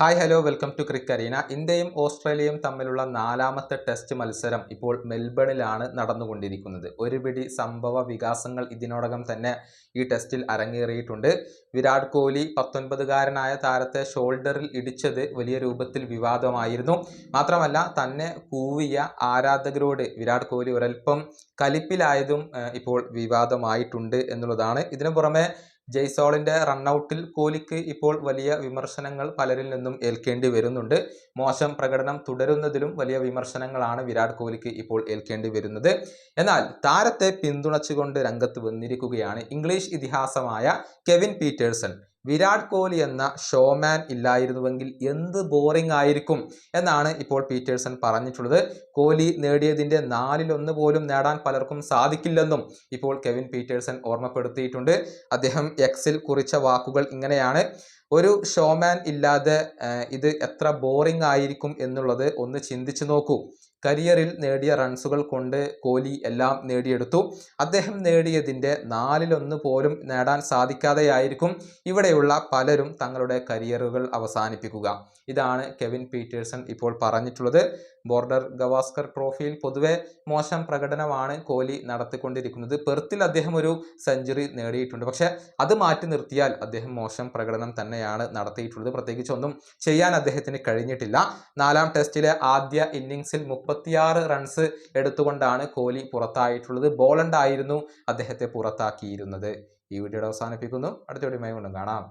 Hi hello welcome to crick arena ഇന്ത്യയും ഓസ്ട്രേലിയയും തമ്മിലുള്ള നാലാമത്തെ ടെസ്റ്റ് മത്സരം ഇപ്പോൾ മെൽബണിലാണ് നടന്നുകൊണ്ടിരിക്കുന്നത്. ഒരുപിടി സംഭവ വികാസങ്ങൾ ഇതിനോടകം തന്നെ ഈ ടെസ്റ്റിൽ അരങ്ങേറിയിട്ടുണ്ട്. വിരാട് കോഹ്ലി പത്തൊൻപതുകാരനായ താരത്തെ ഷോൾഡറിൽ ഇടിച്ചത് വലിയ രൂപത്തിൽ വിവാദമായിരുന്നു. മാത്രമല്ല തന്നെ കൂവിയ ആരാധകരോട് വിരാട് കോഹ്ലി ഒരൽപ്പം കലിപ്പിലായതും ഇപ്പോൾ വിവാദമായിട്ടുണ്ട് എന്നുള്ളതാണ്. ഇതിനു പുറമെ ജയ്സോളിന്റെ റണ്ണൌട്ടിൽ കോലിക്ക് ഇപ്പോൾ വലിയ വിമർശനങ്ങൾ പലരിൽ നിന്നും ഏൽക്കേണ്ടി വരുന്നുണ്ട്. മോശം പ്രകടനം തുടരുന്നതിലും വലിയ വിമർശനങ്ങളാണ് വിരാട് കോഹ്ലിക്ക് ഇപ്പോൾ ഏൽക്കേണ്ടി വരുന്നത്. എന്നാൽ താരത്തെ പിന്തുണച്ചുകൊണ്ട് രംഗത്ത് വന്നിരിക്കുകയാണ് ഇംഗ്ലീഷ് ഇതിഹാസമായ കെവിൻ പീറ്റേഴ്സൺ. വിരാട് കോഹ്ലി എന്ന ഷോമാൻ ഇല്ലായിരുന്നുവെങ്കിൽ എന്ത് ബോറിംഗ് ആയിരിക്കും എന്നാണ് ഇപ്പോൾ പീറ്റേഴ്സൺ പറഞ്ഞിട്ടുള്ളത്. കോഹ്ലി നേടിയതിന്റെ നാലിലൊന്ന് പോലും നേടാൻ പലർക്കും സാധിക്കില്ലെന്നും ഇപ്പോൾ കെവിൻ പീറ്റേഴ്സൺ ഓർമ്മപ്പെടുത്തിയിട്ടുണ്ട്. അദ്ദേഹം എക്സിൽ കുറിച്ച വാക്കുകൾ ഇങ്ങനെയാണ്. ഒരു ഷോമാൻ ഇല്ലാതെ ഇത് എത്ര ബോറിംഗ് ആയിരിക്കും എന്നുള്ളത് ഒന്ന് ചിന്തിച്ചു നോക്കൂ. കരിയറിൽ നേടിയ റൺസുകൾ കൊണ്ട് കോഹ്ലി എല്ലാം നേടിയെടുത്തു. അദ്ദേഹം നേടിയതിന്റെ നാലിലൊന്ന് പോലും നേടാൻ സാധിക്കാതെയായിരിക്കും ഇവിടെയുള്ള പലരും തങ്ങളുടെ കരിയറുകൾ അവസാനിപ്പിക്കുക. ഇതാണ് കെവിൻ പീറ്റേഴ്സൺ ഇപ്പോൾ പറഞ്ഞിട്ടുള്ളത്. ബോർഡർ ഗവാസ്കർ ട്രോഫിയിൽ പൊതുവെ മോശം പ്രകടനമാണ് കോഹ്ലി നടത്തിക്കൊണ്ടിരിക്കുന്നത്. പെർത്തിൽ അദ്ദേഹം ഒരു സെഞ്ചുറി നേടിയിട്ടുണ്ട്. പക്ഷേ അത് മാറ്റി നിർത്തിയാൽ അദ്ദേഹം മോശം പ്രകടനം തന്നെയാണ് നടത്തിയിട്ടുള്ളത്. പ്രത്യേകിച്ച് ഒന്നും ചെയ്യാൻ അദ്ദേഹത്തിന് കഴിഞ്ഞിട്ടില്ല. നാലാം ടെസ്റ്റിലെ ആദ്യ ഇന്നിങ്സിൽ മുപ്പത്തിയാറ് റൺസ് എടുത്തുകൊണ്ടാണ് കോഹ്ലി പുറത്തായിട്ടുള്ളത്. ബോളണ്ടായിരുന്നു അദ്ദേഹത്തെ പുറത്താക്കിയിരുന്നത്. ഈ വീഡിയോയുടെ അവസാനിപ്പിക്കുന്നു. അടുത്ത വീഡിയോ കാണാം.